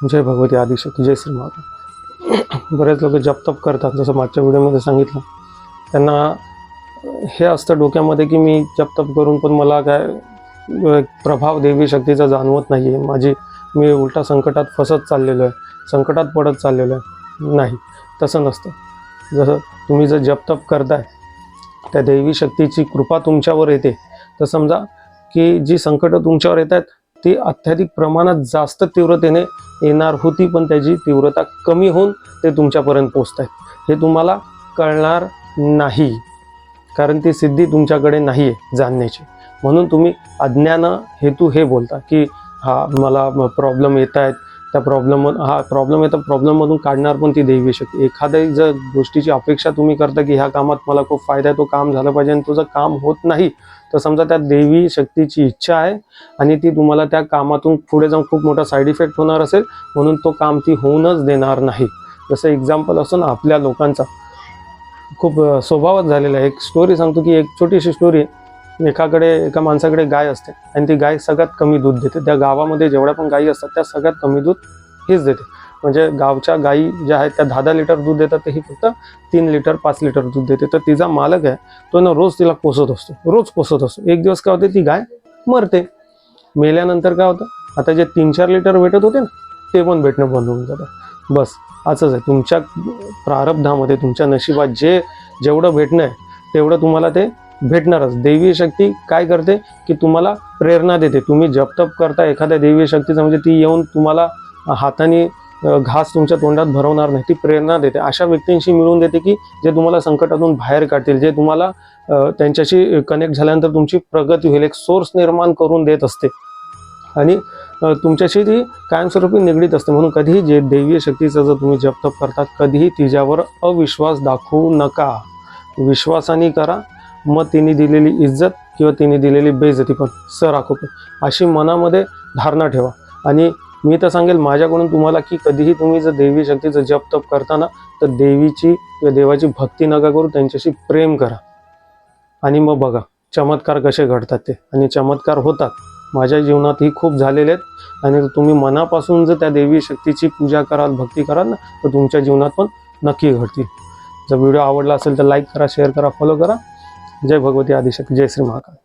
जय भगवती आदिशक्ती जय श्री महाराज बरेच लोक जपतप करतात जसं मागच्या व्हिडिओमध्ये सांगितलं. त्यांना हे असतं डोक्यामध्ये की मी जपतप करून पण मला काय प्रभाव देवी शक्तीचा जाणवत नाही आहे माझी मी उलटा संकटात फसत चाललेलो आहे. संकटात पडत चाललेलो आहे. नाही तसं नसतं. जसं तुम्ही जर जपतप करताय त्या देवी शक्तीची कृपा तुमच्यावर येते. तर समजा की जी संकटं तुमच्यावर येत आहेत ती अत्याधिक प्रमाणात जास्त तीव्रतेने येणार होती पण त्याची तीव्रता कमी होऊन ते तुमच्यापर्यंत पोचत आहेत हे तुम्हाला कळणार नाही कारण ती सिद्धी तुमच्याकडे नाही आहे जाणण्याची. म्हणून तुम्ही अज्ञान हेतू हे बोलता की हा मला प्रॉब्लेम येत आहेत त्या प्रॉब्लेम हा प्रॉब्लेम आहे तर प्रॉब्लेममधून काढणार पण ती देवी शक्ती. एखाद्या जर गोष्टीची अपेक्षा तुम्ही करता की ह्या कामात मला खूप फायदा आहे तो काम झालं पाहिजे आणि तुझं काम होत नाही तर समजा त्या देवी शक्तीची इच्छा आहे आणि ती तुम्हाला त्या कामातून पुढे जाऊन खूप मोठा साईड इफेक्ट होणार असेल म्हणून तो काम ती होऊनच देणार नाही. जसं एक्झाम्पल असतो ना आपल्या लोकांचा खूप स्वभावच झालेला आहे. एक स्टोरी सांगतो की एक छोटीशी स्टोरी आहे. एकाकडे एका माणसाकडे गाय असते आणि ती गाय सगळ्यात कमी दूध देते. त्या गावामध्ये जेवढ्या पण गायी असतात त्या सगळ्यात कमी दूध हीच देते. म्हणजे गावच्या गायी ज्या आहेत त्या दहा दहा लिटर दूध देतात ते ही फक्त तीन लिटर पाच लिटर दूध देते. तर तिचा मालक आहे तो ना रोज तिला पोसत असतो रोज पोसत असतो. एक दिवस काय होते ती गाय मरते. मेल्यानंतर काय होतं आता जे तीन चार लिटर भेटत होते ना ते पण भेटणं बंद होऊन जातं. बस असंच आहे. तुमच्या प्रारब्धामध्ये तुमच्या नशिबात जे जेवढं भेटणं आहे तेवढं तुम्हाला ते भेटणारच. देवी शक्ती काय करते? की तुम्हाला प्रेरणा देते. तुम्ही जपतप करता एखाद्या देवी शक्तीचं म्हणजे ती येऊन तुम्हाला हाताने घास तुमच्या तोंडात भरवणार नाही. ती प्रेरणा देते. अशा व्यक्तींशी मिळवून देते की जे तुम्हाला संकटातून बाहेर काढतील जे तुम्हाला त्यांच्याशी कनेक्ट झाल्यानंतर तुमची प्रगती होईल. एक सोर्स निर्माण करून देत असते. आणि तुमच्याशी ती कायमस्वरूपी निगडीत असते. म्हणून कधीही जे दैवीय शक्तीचा जर तुम्ही जपतप करतात कधीही तिच्यावर अविश्वास दाखवू नका. विश्वासाने करा. मग तिने दिलेली इज्जत किंवा तिने दिलेली बेइज्जती पण सर राखो पण अशी मनामध्ये धारणा ठेवा. आणि मी तर सांगेल माझ्याकडून तुम्हाला की कधीही तुम्ही जर देवी शक्तीचं जप तप करताना तर देवीची किंवा देवाची भक्ती नका करू त्यांच्याशी प्रेम करा. आणि मग बघा चमत्कार कसे घडतात ते. आणि चमत्कार होतात. माझ्या जीवनातही खूप झालेले आहेत. आणि तुम्ही मनापासून जर त्या देवी शक्तीची पूजा कराल भक्ती कराल ना तर तुमच्या जीवनात पण नक्की घडतील. जर व्हिडिओ आवडला असेल तर लाईक करा शेअर करा फॉलो करा. जय भगवती आदिशक्ती जय श्री महाकाल।